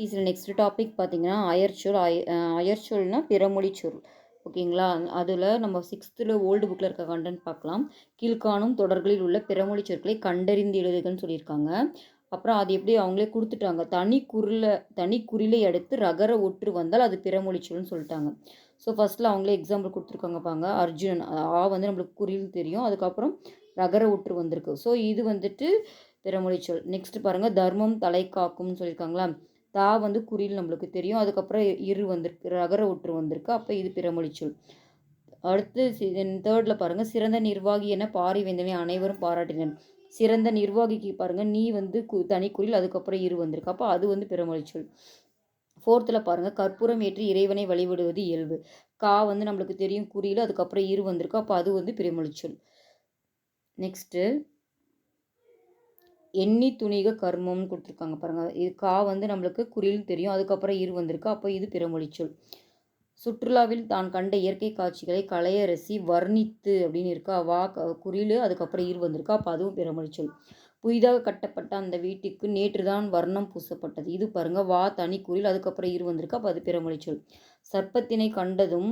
பிசியில் next topic பார்த்தீங்கன்னா அயர்ச்சொல் அய அயர்ச்சொல்னால் அயர்ச்சொல்னா பிறமொழி சொல். ஓகேங்களா? அதில் நம்ம சிக்ஸ்த்தில் ஓல்டு புக்கில் இருக்க கண்டென்ட் பார்க்கலாம் கீழ்காணும் தொடர்களில் உள்ள பிறமொழி சொற்களை கண்டறிந்து எழுதுகன்னு சொல்லியிருக்காங்க. அப்புறம் அது எப்படி அவங்களே கொடுத்துட்டாங்க? தனி குரில தனி குறிலை அடுத்து ரகர ஒற்று வந்தால் அது பிறமொழி சொல்னு சொல்லிட்டாங்க. ஸோ ஃபஸ்ட்டில் அவங்களே எக்ஸாம்பிள் கொடுத்துருக்காங்க பாங்க அர்ஜுனன் ஆ வந்து நம்மளுக்கு குறில் தெரியும். அதுக்கப்புறம் ரகர ஒற்று வந்திருக்கு. ஸோ இது வந்துட்டு பிறமொழி சொல். நெக்ஸ்ட் பாருங்கள் தர்மம் தலை காக்கும்னு சொல்லியிருக்காங்களா? தா வந்து குறில் நம்மளுக்கு தெரியும். அதுக்கப்புறம் இரு வந்திருக்கு. ரகர ஒற்று வந்திருக்கு. அப்போ இது பிறமொழி சொல். அடுத்து தேர்டில் பாருங்கள் சிறந்த நிர்வாகி என பாரி வேந்தனை அனைவரும் பாராட்டினர். சிறந்த நிர்வாகிக்கு பாருங்கள் நீ வந்து கு தனிக்குறில் அதுக்கப்புறம் இரு வந்திருக்கு. அப்போ அது வந்து பிறமொழி சொல். ஃபோர்த்தில் பாருங்கள் கற்பூரம் ஏற்றி இறைவனை வழிபடுவது இயல்பு. கா வந்து நம்மளுக்கு தெரியும். குறியில் அதுக்கப்புறம் இரு வந்திருக்கு. அப்போ அது வந்து பிறமொழி சொல். நெக்ஸ்ட்டு எண்ணி துணிக கர்மம்னு கொடுத்துருக்காங்க பாருங்கள் இது கா வந்து நம்மளுக்கு குறியில் தெரியும். அதுக்கப்புறம் இரு வந்திருக்கு. அப்போ இது பிறமொழி சொல். சுற்றுலாவில் தான் கண்ட இயற்கை காட்சிகளை கலையரசி வர்ணித்து அப்படின்னு இருக்கா. வா குறியில் அதுக்கப்புறம் இரு வந்திருக்கா. அப்போ அதுவும் பிறமொழி சொல். புதிதாக கட்டப்பட்ட அந்த வீட்டுக்கு நேற்று தான் வர்ணம் பூசப்பட்டது. இது பாருங்கள் வா தனி குறியில் அதுக்கப்புறம் இரு வந்திருக்கு. அப்போ அது பிறமொழி சொல். சர்ப்பத்தினை கண்டதும்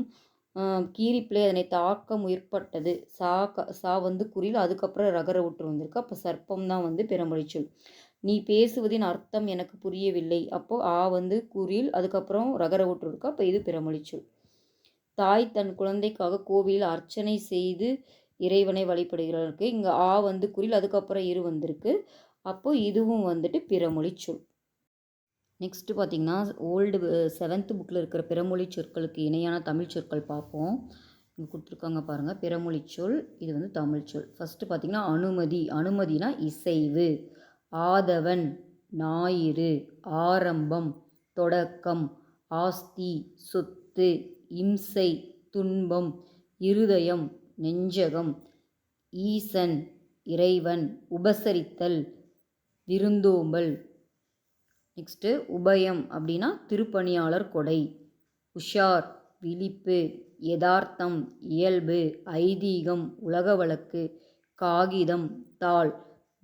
கீரிப்பிள்ளை அதனை தாக்க முற்பட்டது சா க சா வந்து குறியில் அதுக்கப்புறம் ரகர விட்டு வந்திருக்கு. அப்போ சர்ப்பம் தான் வந்து பிறமொழிச்சொல் நீ பேசுவதின் அர்த்தம் எனக்கு புரியவில்லை. அப்போது ஆ வந்து குறியில் அதுக்கப்புறம் ரகர விட்டு இருக்கு. அப்போ இது பிறமொழி சொல். தாய் தன் குழந்தைக்காக கோவிலில் அர்ச்சனை செய்து இறைவனை வழிபடுகிறாருக்கு இங்கே ஆ வந்து குறியில் அதுக்கப்புறம் இரு வந்திருக்கு. அப்போ இதுவும் வந்துட்டு பிறமொழி சொல். நெக்ஸ்ட்டு பார்த்திங்கன்னா ஓல்டு செவன்த்து புக்கில் இருக்கிற பிறமொழி சொற்களுக்கு இணையான தமிழ் சொற்கள் பார்ப்போம். இங்கே கொடுத்துருக்காங்க பாருங்கள் பிறமொழி சொல் இது வந்து தமிழ் சொல். ஃபஸ்ட்டு பார்த்திங்கன்னா அனுமதி. அனுமதினா இசைவு. ஆதவன் ஞாயிறு. ஆரம்பம் தொடக்கம். ஆஸ்தி சொத்து. இம்சை துன்பம். இருதயம் நெஞ்சகம். ஈசன் இறைவன். உபசரித்தல் விருந்தோம்பல். நெக்ஸ்ட்டு உபயம் அப்படின்னா திருப்பணியாளர் கொடை. உஷார் விழிப்பு யதார்த்தம் இயல்பு ஐதீகம் உலக வழக்கு காகிதம் தாள்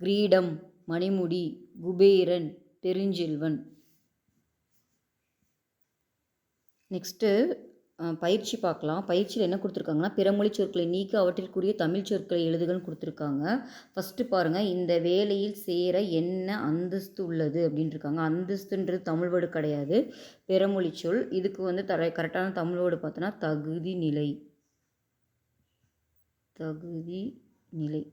கிரீடம் மணிமுடி குபேரன் பெருஞ்செல்வன் நெக்ஸ்ட்டு பயிற்சி பார்க்கலாம். பயிற்சியில் என்ன கொடுத்துருக்காங்கன்னா பிறமொழி சொற்களை நீக்க அவற்றிற்குரிய தமிழ் சொற்களை எழுதுகள்னு கொடுத்துருக்காங்க. ஃபஸ்ட்டு பாருங்கள் இந்த வேலையில் சேர என்ன அந்தஸ்து உள்ளது அப்படின்னு இருக்காங்க அந்தஸ்துன்றது தமிழ் வேர்டு கிடையாது. பிறமொழி சொல் இதுக்கு வந்து தர கரெக்டான தமிழ் வேர்டு பார்த்தோன்னா தகுதி நிலை. தகுதி நிலை.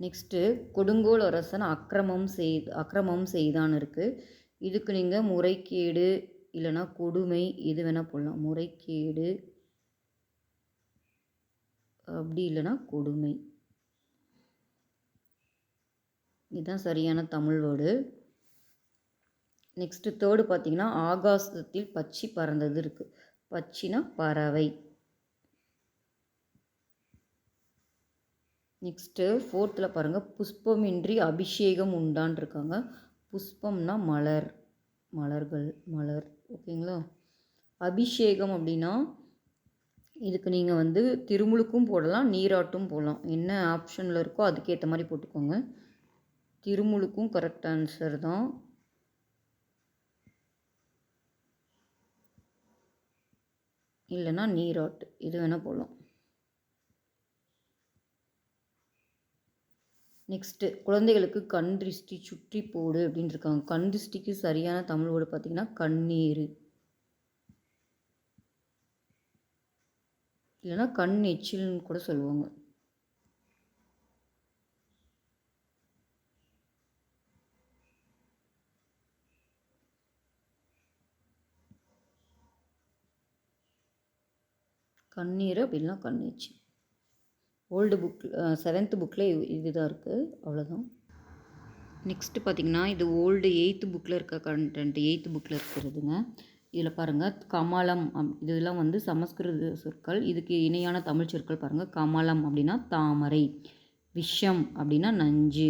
நெக்ஸ்ட்டு கொடுங்கோல் அரசன் அக்கிரமம் செய் அக்கிரமம் செய்தான் இருக்குது இதுக்கு நீங்கள் முறைகேடு இல்லைன்னா கொடுமை இது வேணால் போடலாம். முறைகேடு அப்படி இல்லைன்னா கொடுமை. இதுதான் சரியான தமிழ் வேர்டு. நெக்ஸ்ட்டு தேர்டு பார்த்தீங்கன்னா ஆகாசத்தில் பச்சி பறந்தது இருக்குது பச்சினா பறவை. நெக்ஸ்ட்டு ஃபோர்த்தில் பாருங்கள் புஷ்பமின்றி அபிஷேகம் உண்டான் இருக்காங்க. புஷ்பம்னா மலர் மலர்கள் மலர் ஓகேங்களா? அபிஷேகம் அப்படின்னா இதுக்கு நீங்கள் வந்து திருமுழுக்கும் போடலாம் நீராட்டும் போடலாம். என்ன ஆப்ஷனில் இருக்கோ அதுக்கேற்ற மாதிரி போட்டுக்கோங்க. திருமுழுக்கும் கரெக்ட் ஆன்சர் தான். இல்லைன்னா நீராட்டு இது வேணால் போடலாம். நெக்ஸ்ட்டு குழந்தைகளுக்கு கண் திருஷ்டி சுற்றி போடு அப்படின்னு இருக்காங்க கண் திருஷ்டிக்கு சரியான தமிழ் வேர்டு பார்த்தீங்கன்னா கண்ணீர். இல்லைன்னா கண் எச்சில்னு கூட சொல்லுவாங்க. கண்ணீர் அப்படின்னா கண் ஓல்டு புக் செவன்த்து புக்கில் இதுதான் இருக்குது அவ்வளோதான் நெக்ஸ்ட்டு பார்த்திங்கன்னா இது ஓல்டு எயித்து புக்கில் இருக்க கண்டென்ட் எயித்து புக்கில் இருக்கிறதுங்க. இதில் பாருங்கள் கமலம் அப் இதெல்லாம் வந்து சமஸ்கிருத சொற்கள். இதுக்கு இணையான தமிழ் சொற்கள் பாருங்கள் கமலம் அப்படின்னா தாமரை விஷம் அப்படின்னா நஞ்சு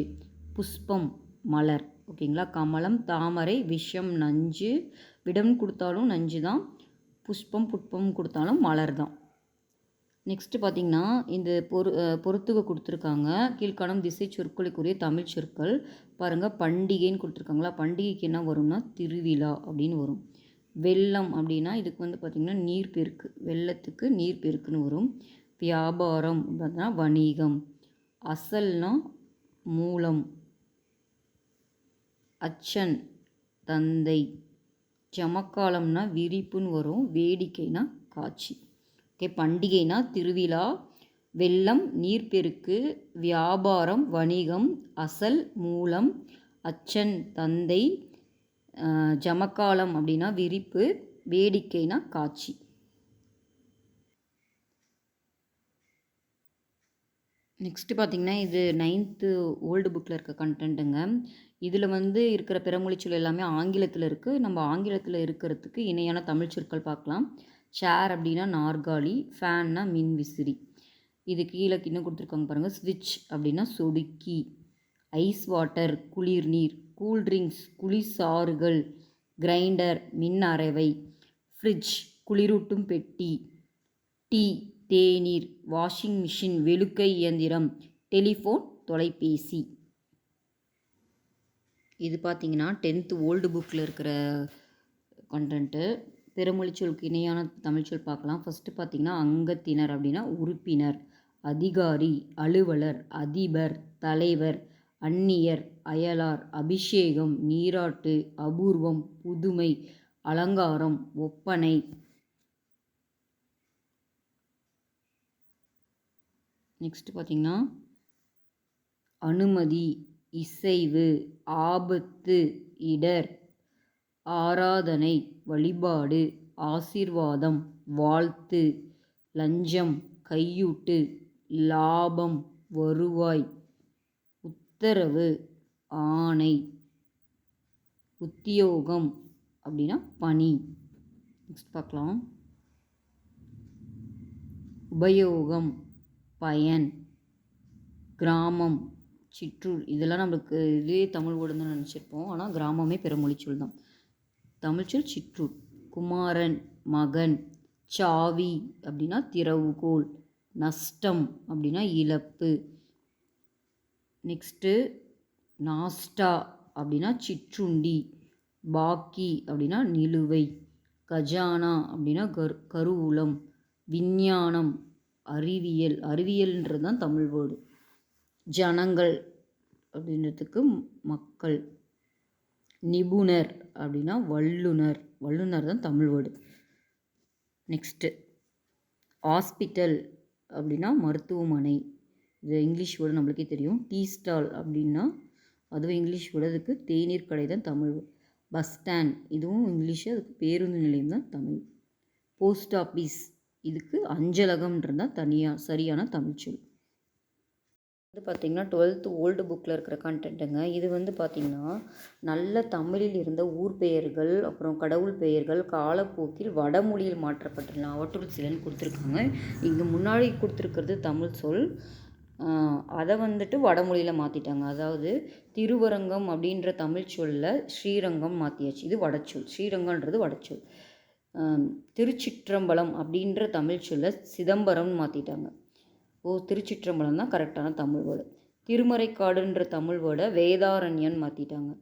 புஷ்பம் மலர். ஓகேங்களா? கமலம் தாமரை விஷம் நஞ்சு. விடம் கொடுத்தாலும் நஞ்சு தான் புஷ்பம் புட்பம் கொடுத்தாலும் மலர் தான் நெக்ஸ்ட்டு பார்த்தீங்கன்னா இந்த பொரு பொறுத்துக கொடுத்துருக்காங்க. கீழ்காணும் திசை சொற்களுக்குரிய தமிழ் சொற்கள். பாருங்கள் பண்டிகைன்னு கொடுத்துருக்காங்களா? பண்டிகைக்கு என்ன வரும்னா திருவிழா அப்படின்னு வரும். வெள்ளம் அப்படின்னா இதுக்கு வந்து பார்த்திங்கன்னா நீர்ப்பெருக்கு. வெள்ளத்துக்கு நீர்ப்பெருக்குன்னு வரும். வியாபாரம் பார்த்தீங்கன்னா வணிகம். அசல்னா மூலம். அச்சன் தந்தை. ஜமக்காலம்னா விரிப்புன்னு வரும். வேடிக்கைனா காட்சி. ஓகே பண்டிகைனா திருவிழா வெள்ளம் நீர்ப்பெருக்கு வியாபாரம் வணிகம் அசல் மூலம் அச்சன் தந்தை ஜமக்காலம் அப்படின்னா விரிப்பு வேடிக்கைனா காட்சி. நெக்ஸ்ட்டு பார்த்திங்கன்னா இது நைன்த்து ஓல்டு புக்கில் இருக்க கண்டென்ட்டுங்க இதில் வந்து இருக்கிற பிறமொழிச்சொல் எல்லாமே ஆங்கிலத்தில் இருக்குது நம்ம ஆங்கிலத்தில் இருக்கிறதுக்கு இணையான தமிழ் சொற்கள் பார்க்கலாம். சேர் அப்படின்னா நாற்காலி ஃபேன்னா மின் விசிறி. இது கீழே இன்னும் கொடுத்துருக்காங்க பாருங்கள் ஸ்விட்ச் அப்படின்னா சொடுக்கி. ஐஸ் வாட்டர் குளிர் நீர். கூல் ட்ரிங்க்ஸ் குளிர்சாறுகள் கிரைண்டர் மின் அரைவை. ஃப்ரிட்ஜ் குளிரூட்டும் பெட்டி. டீ தேநீர் வாஷிங் மிஷின் வெளுக்கை இயந்திரம். டெலிஃபோன் தொலைபேசி. இது பார்த்தீங்கன்னா டென்த்து ஓல்டு புக்கில் இருக்கிற கண்டென்ட்டு பிறமொழிச்சொலுக்கு இணையான தமிழ்ச்சொல் பார்க்கலாம். ஃபஸ்ட்டு பார்த்தீங்கன்னா அங்கத்தினர் அப்படின்னா உறுப்பினர் அதிகாரி அலுவலர் அதிபர் தலைவர் அந்நியர் அயலார் அபிஷேகம் நீராட்டு அபூர்வம் புதுமை அலங்காரம் ஒப்பனை. நெக்ஸ்ட்டு பார்த்திங்கன்னா அனுமதி இசைவு ஆபத்து இடர் ஆராதனை வழிபாடு ஆசிர்வாதம் வாழ்த்து லஞ்சம் கையூட்டு லாபம் வருவாய் உத்தரவு ஆணை உத்தியோகம் அப்படின்னா பணி. நெக்ஸ்ட் பார்க்கலாம். உபயோகம் பயன் கிராமம் சிற்றூர். இதெல்லாம் நம்மளுக்கு இதே தமிழ் வேர்டு தான் நினச்சிருப்போம். ஆனால் கிராமமே பிறமொழிச்சொல் தான் தமிழ்ச்சொல் சிற்றூர் குமாரன் மகன் சாவி அப்படின்னா திறவுகோல் நஷ்டம் அப்படின்னா இழப்பு. நெக்ஸ்ட்டு நாஸ்டா அப்படின்னா சிற்றுண்டி பாக்கி அப்படின்னா நிலுவை கஜானா அப்படின்னா கரு கருவூலம் விஞ்ஞானம் அறிவியல் அறிவியல்ன்றது தான் தமிழ் வேர்டு. ஜனங்கள் அப்படின்றதுக்கு மக்கள். நிபுணர் அப்படின்னா வல்லுனர் வல்லுனர் தான் தமிழ் வேர்டு நெக்ஸ்ட்டு ஹாஸ்பிட்டல் அப்படின்னா மருத்துவமனை. இது இங்கிலீஷ் வேர்டு நம்மளுக்கே தெரியும். டீ ஸ்டால் அப்படின்னா அதுவும் இங்கிலீஷ் வேர்டு அதுக்கு தேநீர் கடை தான் தமிழ் பஸ் ஸ்டாண்ட் இதுவும் இங்கிலீஷு அதுக்கு பேருந்து நிலையம் தான் தமிழ். போஸ்ட் ஆஃபீஸ் இதுக்கு அஞ்சலகம்ன்றது தான் தனியாக சரியான தமிழ்ச்சொல் வந்து பார்த்திங்கன்னா டுவெல்த்து ஓல்டு புக்கில் இருக்கிற கண்டென்ட்டுங்க இது வந்து பார்த்திங்கன்னா நல்ல தமிழில் இருந்த ஊர் பெயர்கள் அப்புறம் கடவுள் பெயர்கள் காலப்போக்கில் வடமொழியில் மாற்றப்பட்டுள்ள அவற்றுள் சிலன்னு கொடுத்துருக்காங்க. இங்கே முன்னாடி கொடுத்துருக்கிறது தமிழ் சொல். அதை வந்துட்டு வடமொழியில் மாற்றிட்டாங்க அதாவது திருவரங்கம் அப்படின்ற தமிழ் சொல்ல ஸ்ரீரங்கம் மாற்றியாச்சு இது வடச்சொல் ஸ்ரீரங்கன்றது வடச்சொல் திருச்சிற்றம்பலம் அப்படின்ற தமிழ் சொல்ல சிதம்பரம்னு மாற்றிட்டாங்க ஓ திருச்சிற்றம்பலம் தான் கரெக்டான தமிழ் வேர்டு. திருமறைக்காடுன்ற தமிழ் வேர்டை வேதாரண்யன் மாற்றிட்டாங்க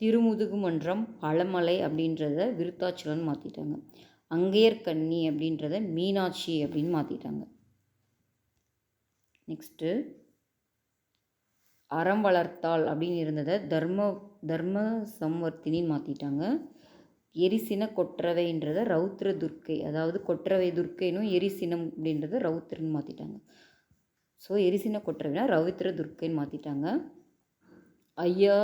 திருமுதுகுமன்றம் பழமலை அப்படின்றத விருத்தாச்சலன் மாற்றிட்டாங்க அங்கேயர்கன்னி அப்படின்றத மீனாட்சி அப்படின்னு மாற்றிட்டாங்க நெக்ஸ்ட்டு அறம் வளர்த்தாள் அப்படின்னு இருந்ததை தர்ம தர்ம சம்வர்த்தினின்னு மாற்றிட்டாங்க எரிசின கொற்றவைன்றத ரௌத்ர துர்க்கை அதாவது கொற்றவை துர்க்கைனும் எரிசினம் அப்படின்றத ரௌத்ரன்னு மாற்றிட்டாங்க ஸோ எரிசின கொற்றவைனா ரவித்திர துர்க்கைன்னு மாற்றிட்டாங்க ஐயா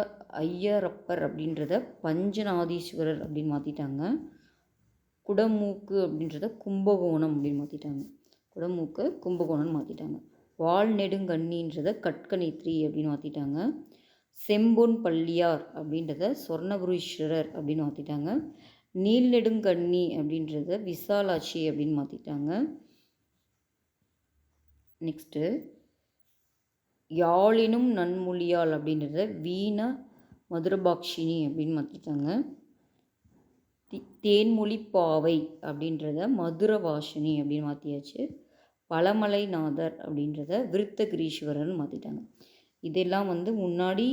ஐயரப்பர் அப்படின்றத பஞ்சநாதீஸ்வரர் அப்படின்னு மாற்றிட்டாங்க குடமூக்கு அப்படின்றத கும்பகோணம் அப்படின்னு மாற்றிட்டாங்க குடமூக்கு கும்பகோணம்னு மாற்றிட்டாங்க வால் நெடுங்கண்ணின்றத கட்கணித்ரி அப்படின்னு மாற்றிட்டாங்க செம்பொன் பள்ளியார் அப்படின்றத சொர்ணபுரீஸ்வரர் அப்படின்னு மாற்றிட்டாங்க நீல் நெடுங்கண்ணி அப்படின்றத விசாலாட்சி அப்படின்னு மாற்றிட்டாங்க நெக்ஸ்ட்டு யாழினும் நன்மொழியால் அப்படின்றத வீண மதுரபாக்ஷினி அப்படின்னு மாற்றிட்டாங்க தேன்மொழி பாவை அப்படின்றத மதுரவாசினி அப்படின்னு மாற்றியாச்சு பழமலைநாதர் அப்படின்றத விருத்தகிரீஸ்வரர்னு மாற்றிட்டாங்க இதெல்லாம் வந்து முன்னாடி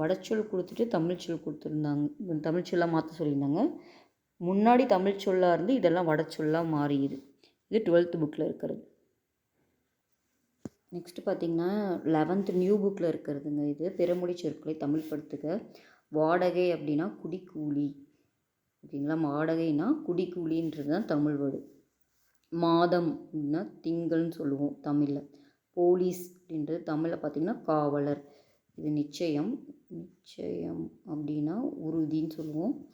வடச்சொல் கொடுத்துட்டு தமிழ் சொல் கொடுத்துருந்தாங்க. தமிழ் சொல்லாக மாற்ற சொல்லியிருந்தாங்க. முன்னாடி தமிழ் சொல்லாக இருந்து இதெல்லாம் வடச்சொல்லாக மாறியுது இது டுவெல்த் புக்கில் இருக்கிறது. நெக்ஸ்ட்டு பார்த்தீங்கன்னா லெவன்த் நியூ புக்கில் இருக்கிறதுங்க இது. பிறமொழி சொற்களை தமிழ் படுத்துக. வாடகை அப்படின்னா குடிக்கூலி. ஓகேங்களா? வாடகைனா குடிக்கூலின்றது தான் தமிழ் வேர்டு. மாதம் அப்படின்னா திங்கள்னு சொல்லுவோம் தமிழில். போலீஸ் அப்படின்றது தமிழில் பார்த்திங்கன்னா காவலர். இது நிச்சயம். நிச்சயம் அப்படின்னா உறுதின்னு சொல்லுவோம்.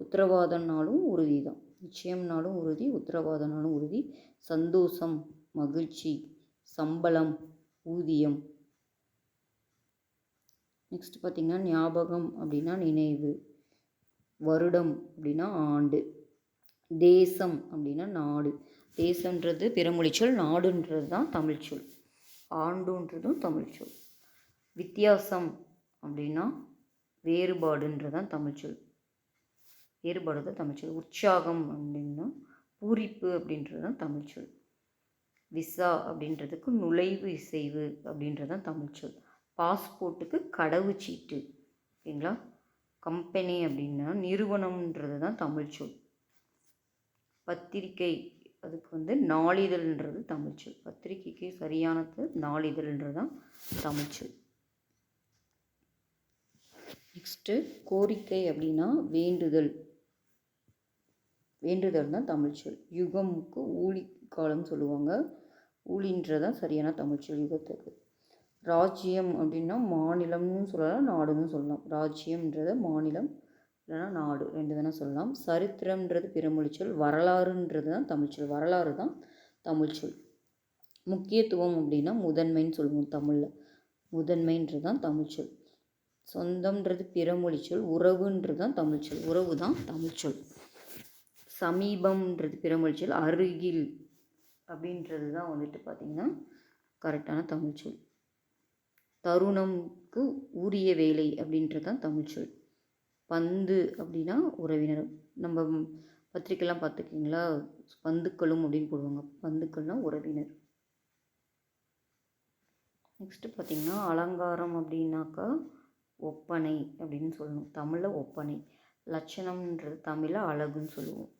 உத்தரவாதம்னாலும் உறுதி தான் நிச்சயம்னாலும் உறுதி உத்தரவாதம்னாலும் உறுதி. சந்தோஷம் மகிழ்ச்சி. சம்பளம் ஊதியம். நெக்ஸ்ட் பார்த்திங்கன்னா ஞாபகம் அப்படின்னா நினைவு. வருடம் அப்படின்னா ஆண்டு. தேசம் அப்படின்னா நாடு. தேசன்றது பிறமொழிச்சொல் நாடுன்றது தான் தமிழ்ச்சொல் ஆண்டுன்றதும் தமிழ்ச்சொல் வித்தியாசம் அப்படின்னா வேறுபாடுன்றது தான் தமிழ்ச்சொல் வேறுபாடு தான் தமிழ்ச்சொல் உற்சாகம் அப்படின்னா பூரிப்பு அப்படின்றது தான் தமிழ்ச்சொல் விசா அப்படின்றதுக்கு நுழைவு இசைவு அப்படின்றதான் தமிழ் தமிழ்ச்சொல் பாஸ்போர்ட்டுக்கு கடவுச்சீட்டு ஓகேங்களா? கம்பெனி அப்படின்னா நிறுவனம்ன்றது தான் தமிழ்ச்சொல் பத்திரிக்கை அதுக்கு வந்து நாளிதழ்ன்றது தமிழ்ச்சொல் பத்திரிக்கைக்கு சரியானது நாளிதழ்ன்றது தான் தமிழ்ச்சொல் நெக்ஸ்ட்டு கோரிக்கை அப்படின்னா வேண்டுதல். வேண்டுதல் தான் தமிழ்ச்சொல் யுகமுக்கு ஊழி காலம் சொல்லுவாங்க. ஊழின்றதான் சரியான தமிழ் யுகத்துக்கு ராஜ்யம் அப்படின்னா மாநிலம்னு சொல்லலாம் நாடுன்னு சொல்லலாம். ராஜ்யம்ன்றத மாநிலம் இல்லைன்னா நாடு ரெண்டு தானே சொல்லலாம். சரித்திரம்ன்றது பிறமொழிச்சொல் வரலாறுன்றது தான் தமிழ்ச்சொல் வரலாறு தான் தமிழ்ச்சொல் முக்கியத்துவம் அப்படின்னா முதன்மைன்னு சொல்லுவோம் தமிழில். முதன்மைன்றது தான் தமிழ்ச்சொல் சொந்தம்ன்றது பிறமொழிச்சொல் உறவுன்றது தான் தமிழ்ச்சொல் உறவு தான் தமிழ்ச்சொல் சமீபம்ன்றது பிறமொழிச்சொல் அருகில் அப்படின்றது தான் வந்துட்டு பார்த்திங்கன்னா கரெக்டான தமிழ்ச்சொல் தருணம்க்கு உரிய வேலை அப்படின்றது தான் தமிழ்ச்சொல் பந்து அப்படின்னா உறவினர். நம்ம பத்திரிக்கைலாம் பார்த்துக்கிங்களா பந்துக்களும் அப்படின்னு போடுவாங்க. பந்துக்கள்னால் உறவினர். நெக்ஸ்ட்டு பார்த்திங்கன்னா அலங்காரம் அப்படின்னாக்கா ஒப்பனை அப்படின்னு சொல்லணும். தமிழில் ஒப்பனை. லட்சணம்ன்றது தமிழில் அழகுன்னு சொல்லுவோம்.